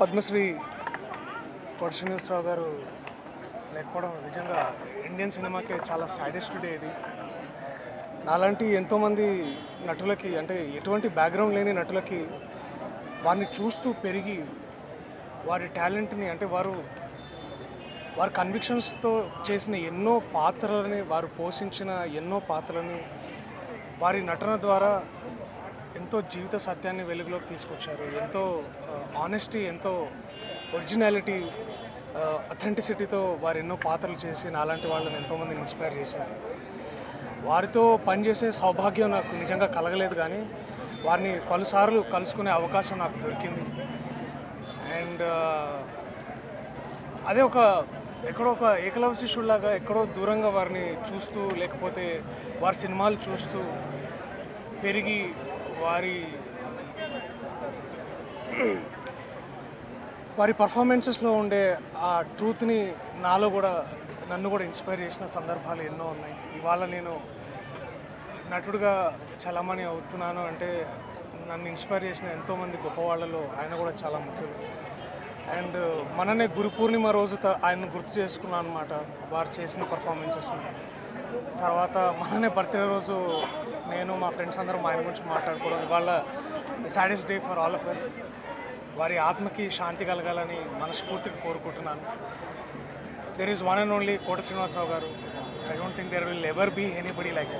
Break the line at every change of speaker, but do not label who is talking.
పద్మశ్రీ కోట గారు లేకపోవడం నిజంగా ఇండియన్ సినిమాకే చాలా సాడెస్ట్ డే ఇది. నాలాంటి ఎంతోమంది నటులకి అంటే ఎటువంటి బ్యాక్గ్రౌండ్ లేని నటులకి వారిని చూస్తూ పెరిగి వారి టాలెంట్ని అంటే వారు వారి కన్విక్షన్స్తో చేసిన ఎన్నో పాత్రలని వారు పోషించిన ఎన్నో పాత్రలని వారి నటన ద్వారా ఎంతో జీవిత సత్యాన్ని వెలుగులోకి తీసుకొచ్చారు. ఎంతో ఆనెస్టీ ఎంతో ఒరిజినాలిటీ అథెంటిసిటీతో వారు ఎన్నో పాత్రలు చేసి నాలాంటి వాళ్ళని ఎంతోమందిని ఇన్స్పైర్ చేశారు. వారితో పనిచేసే సౌభాగ్యం నాకు నిజంగా కలగలేదు కానీ వారిని పలుసార్లు కలుసుకునే అవకాశం నాకు దొరికింది. అండ్ అదే ఒక ఎక్కడో ఒక ఏకలవ శిష్యుడిలాగా ఎక్కడో దూరంగా వారిని చూస్తూ లేకపోతే వారి సినిమాలు చూస్తూ పెరిగి వారి వారి పర్ఫార్మెన్సెస్లో ఉండే ఆ ట్రూత్ని నాలో కూడా నన్ను కూడా ఇన్స్పైర్ చేసిన సందర్భాలు ఎన్నో ఉన్నాయి. ఇవాళ నేను నటుడుగా చలామణి అవుతున్నాను అంటే నన్ను ఇన్స్పైర్ చేసిన ఎంతోమంది గొప్పవాళ్ళలో ఆయన కూడా చాలా ముఖ్యం అండ్ మననే గురు పూర్ణిమ రోజు త- ఆయన్ని గుర్తు చేసుకున్నాను అనమాట వారు చేసిన పర్ఫార్మెన్సెస్ని తర్వాత మననే బర్త్డే రోజు నేను మా ఫ్రెండ్స్ అందరం ఆయన గురించి మాట్లాడుకోవడం ఇవాళ saddest day for all of us వారి ఆత్మకి శాంతి కలగాలని మనస్ఫూర్తిగా కోరుకుంటున్నాను. There is one and only Kota Srinivasa Rao garu. I don't think there will ever be anybody like